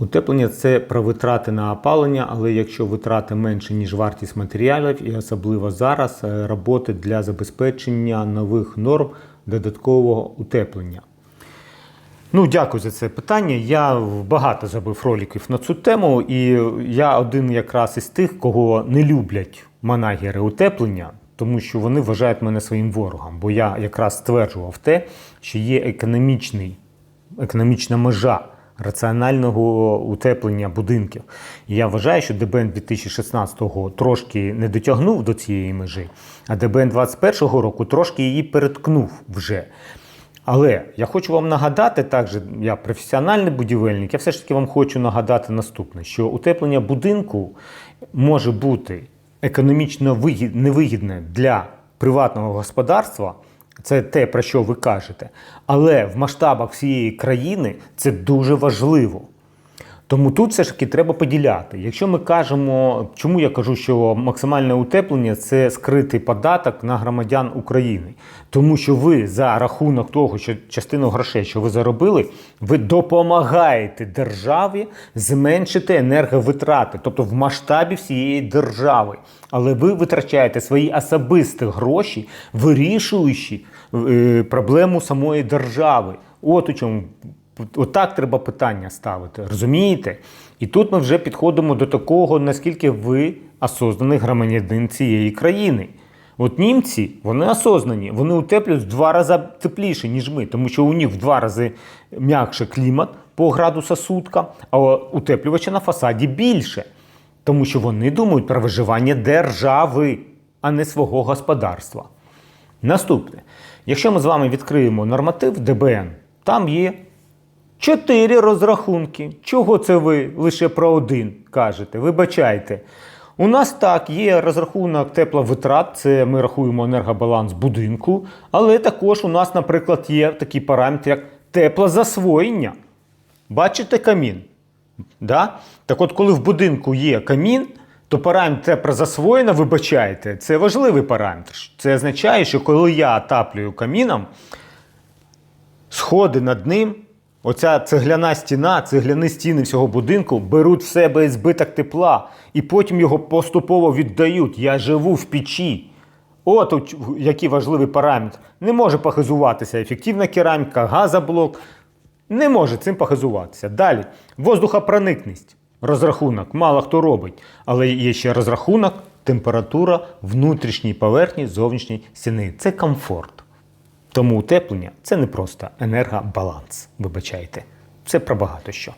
Утеплення це про витрати на опалення, але якщо витрати менше, ніж вартість матеріалів, і особливо зараз е, роботи для забезпечення нових норм додаткового утеплення. Ну, дякую за це питання. Я багато зробив роликів на цю тему, і я один якраз із тих, кого не люблять манагери утеплення, тому що вони вважають мене своїм ворогом. Бо я якраз стверджував те, що є економічний, економічна межа раціонального утеплення будинків. І я вважаю, що ДБН 2016-го трошки не дотягнув до цієї межі, а ДБН 2021 року трошки її переткнув вже. Але я хочу вам нагадати, також я професіональний будівельник, я все ж таки вам хочу нагадати наступне: що утеплення будинку може бути економічно невигідне для приватного господарства. Це те, про що ви кажете. Але в масштабах всієї країни це дуже важливо. Тому тут все ж таки треба поділяти. Якщо ми кажемо, чому я кажу, що максимальне утеплення це скритий податок на громадян України, тому що ви за рахунок того, що частину грошей, що ви заробили, ви допомагаєте державі зменшити енерговитрати, тобто в масштабі всієї держави. Але ви витрачаєте свої особисті гроші, вирішуючи е, проблему самої держави. От у чому Отак треба питання ставити, розумієте? І тут ми вже підходимо до такого, наскільки ви осознаний громадянин цієї країни. От німці, вони осознані, вони утеплюють в два рази тепліше, ніж ми, тому що у них в два рази м'якше клімат по градуса сутка, а утеплювача на фасаді більше. Тому що вони думають про виживання держави, а не свого господарства. Наступне, якщо ми з вами відкриємо норматив ДБН, там є чотири розрахунки. Чого це ви лише про один кажете? Вибачайте. У нас так є розрахунок тепловитрат, це ми рахуємо енергобаланс будинку, але також у нас, наприклад, є такий параметр, як теплозасвоєння. Бачите камін? Да? Так от, коли в будинку є камін, то параметр теплозасвоєння, вибачайте, це важливий параметр. Це означає, що коли я отаплюю каміном, сходи над ним, оця цегляна стіна, цегляні стіни всього будинку беруть в себе збиток тепла і потім його поступово віддають. Я живу в печі. От який важливий параметр. Не може похизуватися ефективна кераміка, газоблок. Не може цим похизуватися. Далі. Воздухопроникність. Розрахунок. Мало хто робить. Але є ще розрахунок, температура внутрішньої поверхні зовнішньої стіни. Це комфорт. Тому утеплення це не просто енергобаланс. Вибачайте. Це про багато що.